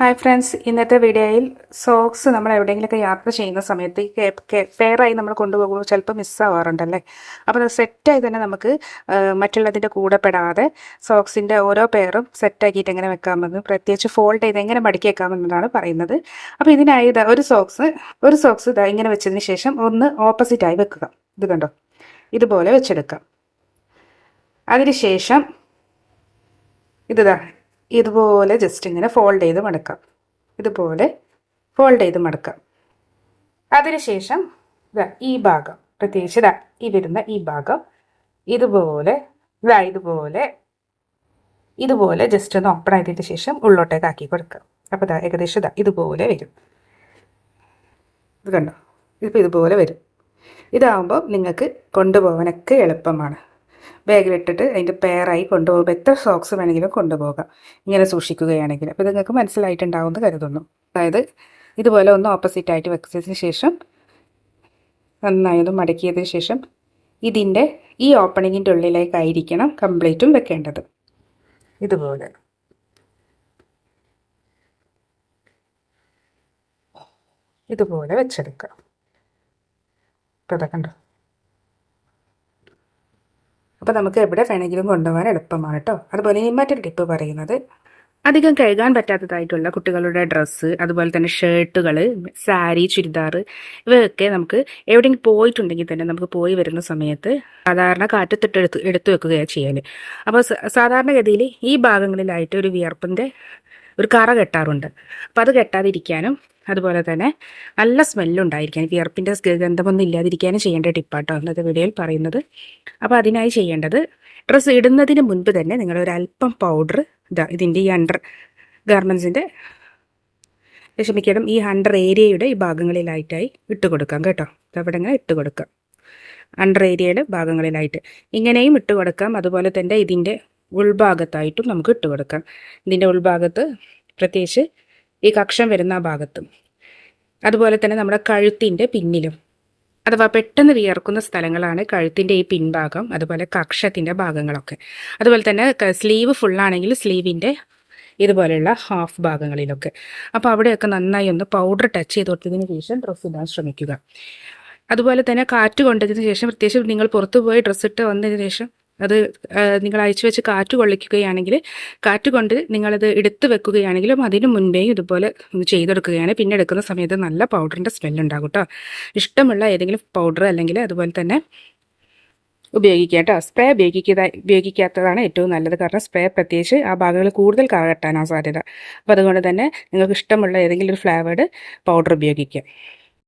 Hi friends ഇന്നത്തെ വീഡിയോയിൽ socks നമ്മൾ എവിടെയെങ്കിലുമൊക്കെ യാത്ര ചെയ്യുന്ന സമയത്ത് ഈ നമ്മൾ കൊണ്ടുപോകുമ്പോൾ ചിലപ്പോൾ മിസ്സാവാറുണ്ടല്ലേ അപ്പോൾ അത് സെറ്റായി തന്നെ നമുക്ക് മറ്റുള്ളതിന്റെ കൂടെ പെടാതെ സോക്സിന്റെ ഓരോ പെയറും സെറ്റാക്കിയിട്ട് എങ്ങനെ വെക്കാമെന്ന് പ്രത്യേകിച്ച് ഫോൾഡ് ചെയ്ത് എങ്ങനെ മടക്കി വെക്കാമെന്നതാണ് പറയുന്നത്. അപ്പോൾ ഇതിനായി ഒരു സോക്സ് ഒരു സോക്സ് ഇതാ ഇങ്ങനെ വെച്ചതിന് ശേഷം ഒന്ന് ഓപ്പോസിറ്റായി വെക്കുക. ഇത് കണ്ടോ? ഇതുപോലെ വെച്ചെടുക്കാം. അതിനുശേഷം ഇതാ ഇതുപോലെ ജസ്റ്റ് ഇങ്ങനെ ഫോൾഡ് ചെയ്ത് മടക്കാം. ഇതുപോലെ ഫോൾഡ് ചെയ്ത് മടക്കാം. അതിനുശേഷം ഇതാ ഈ ഭാഗം പ്രത്യേകിച്ച് ഇതാ ഈ വരുന്ന ഈ ഭാഗം ഇതുപോലെ ഇതാ ഇതുപോലെ ഇതുപോലെ ജസ്റ്റ് ഒന്ന് ഓപ്പൺ ആയതിന് ശേഷം ഉള്ളോട്ടേക്ക് ആക്കി കൊടുക്കാം. അപ്പോൾ ഇതാ ഏകദേശം ഇതാ ഇതുപോലെ വരും. ഇത് കണ്ടോ? ഇതിപ്പോൾ ഇതുപോലെ വരും. ഇതാവുമ്പോൾ നിങ്ങൾക്ക് കൊണ്ടുപോകാനൊക്കെ എളുപ്പമാണ്. ബാഗിലിട്ടിട്ട് അതിന്റെ പെയറായി കൊണ്ടുപോകുമ്പോൾ എത്ര സോക്സ് വേണമെങ്കിലും കൊണ്ടുപോകാം. ഇങ്ങനെ സൂക്ഷിക്കുകയാണെങ്കിൽ. അപ്പോൾ ഇത് നിങ്ങൾക്ക് മനസ്സിലായിട്ടുണ്ടാവുമെന്ന് കരുതുന്നു. അതായത് ഇതുപോലെ ഒന്ന് ഓപ്പോസിറ്റ് ആയിട്ട് വെച്ചതിന് ശേഷം നന്നായി ഒന്ന് മടക്കിയതിന് ശേഷം ഇതിന്റെ ഈ ഓപ്പണിങ്ങിന്റെ ഉള്ളിലേക്കായിരിക്കണം കംപ്ലീറ്റും വെക്കേണ്ടത്. ഇതുപോലെ. ഇതുപോലെ വെച്ചെടുക്കുക ഇപ്പോൾ ഇതൊക്കെ കണ്ടോ? അപ്പോൾ നമുക്ക് എവിടെ വേണമെങ്കിലും കൊണ്ടുപോകാൻ എളുപ്പമാണ് കേട്ടോ. അതുപോലെ ഈ മറ്റൊരു ടിപ്പ് പറയുന്നത് അധികം കഴുകാൻ പറ്റാത്തതായിട്ടുള്ള കുട്ടികളുടെ ഡ്രസ്സ് അതുപോലെ തന്നെ ഷർട്ടുകൾ സാരി ചുരിദാർ ഇവയൊക്കെ നമുക്ക് എവിടെയെങ്കിലും പോയിട്ടുണ്ടെങ്കിൽ തന്നെ നമുക്ക് പോയി വരുന്ന സമയത്ത് സാധാരണ കാറ്റത്തിട്ട് എടുത്ത് എടുത്തു വെക്കുകയാണ് ചെയ്യൽ അപ്പോൾ സാധാരണഗതിയിൽ ഈ ഭാഗങ്ങളിലായിട്ട് ഒരു വിയർപ്പിന്റെ ഒരു കറ കെട്ടാറുണ്ട്. അപ്പോൾ അത് കെട്ടാതിരിക്കാനും അതുപോലെ തന്നെ നല്ല സ്മെല്ലുണ്ടായിരിക്കാൻ വിയർപ്പിന്റെ ഗന്ധമൊന്നും ഇല്ലാതിരിക്കാനും ചെയ്യേണ്ട ടിപ്പാട്ടോ അന്നത്തെ വീഡിയോയിൽ പറയുന്നത്. അപ്പോൾ അതിനായി ചെയ്യേണ്ടത് ഡ്രസ്സ് ഇടുന്നതിന് മുൻപ് തന്നെ നിങ്ങൾ ഒരു അല്പം പൗഡർ ഇതാ ഇതിന്റെ ഈ അണ്ടർ ഗാർമെൻസിന്റെ ക്ഷമിക്കണം ഈ അണ്ടർ ഏരിയയുടെ ഈ ഭാഗങ്ങളിലായിട്ടായി ഇട്ട് കൊടുക്കാം കേട്ടോ. അവിടെ ഇങ്ങനെ ഇട്ട് കൊടുക്കാം. അണ്ടർ ഏരിയയുടെ ഭാഗങ്ങളിലായിട്ട് ഇങ്ങനെയും ഇട്ട് കൊടുക്കാം. അതുപോലെ തന്നെ ഇതിന്റെ ഉൾഭാഗത്തായിട്ടും നമുക്ക് ഇട്ട് കൊടുക്കാം. ഇതിന്റെ ഉൾഭാഗത്ത് പ്രത്യേകിച്ച് ഈ കക്ഷം വരുന്ന ആ ഭാഗത്തും. അതുപോലെ തന്നെ നമ്മുടെ കഴുത്തിന്റെ പിന്നിലും. അഥവാ പെട്ടെന്ന് വിയർക്കുന്ന സ്ഥലങ്ങളാണ് കഴുത്തിന്റെ ഈ പിൻഭാഗം അതുപോലെ കക്ഷത്തിന്റെ ഭാഗങ്ങളൊക്കെ. അതുപോലെ തന്നെ സ്ലീവ് ഫുള്ളാണെങ്കിൽ സ്ലീവിന്റെ ഇതുപോലെയുള്ള ഹാഫ് ഭാഗങ്ങളിലൊക്കെ. അപ്പോൾ അവിടെയൊക്കെ നന്നായി ഒന്ന് പൗഡർ ടച്ച് ചെയ്ത് കൊടുത്തതിന് ശേഷം ഡ്രസ്സ് ഇടാൻ ശ്രമിക്കുക. അതുപോലെ തന്നെ കാറ്റ് കൊണ്ടതിന് ശേഷം പ്രത്യേകിച്ച് നിങ്ങൾ പുറത്തു പോയി ഡ്രസ്സ് ഇട്ട് വന്നതിന് ശേഷം അത് നിങ്ങൾ അയച്ചു വെച്ച് കാറ്റ് കൊള്ളിക്കുകയാണെങ്കിൽ കാറ്റ് കൊണ്ട് നിങ്ങളത് എടുത്ത് വെക്കുകയാണെങ്കിലും അതിന് മുൻപേ ഇതുപോലെ ഒന്ന് ചെയ്തെടുക്കുകയാണ്. പിന്നെ എടുക്കുന്ന സമയത്ത് നല്ല പൗഡറിന്റെ സ്മെല്ലുണ്ടാകും കേട്ടോ ഇഷ്ടമുള്ള ഏതെങ്കിലും പൗഡർ അല്ലെങ്കിൽ അതുപോലെ തന്നെ ഉപയോഗിക്കുക കേട്ടോ സ്പ്രേ ഉപയോഗിക്കുക ഉപയോഗിക്കാത്തതാണ് ഏറ്റവും നല്ലത്. കാരണം സ്പ്രേ പ്രത്യേകിച്ച് ആ ഭാഗങ്ങൾ കൂടുതൽ കറകെട്ടാനാണ് സാധ്യത. അപ്പോൾ അതുകൊണ്ട് തന്നെ നിങ്ങൾക്ക് ഇഷ്ടമുള്ള ഏതെങ്കിലും ഒരു ഫ്ലേവേഡ് പൗഡർ ഉപയോഗിക്കുക.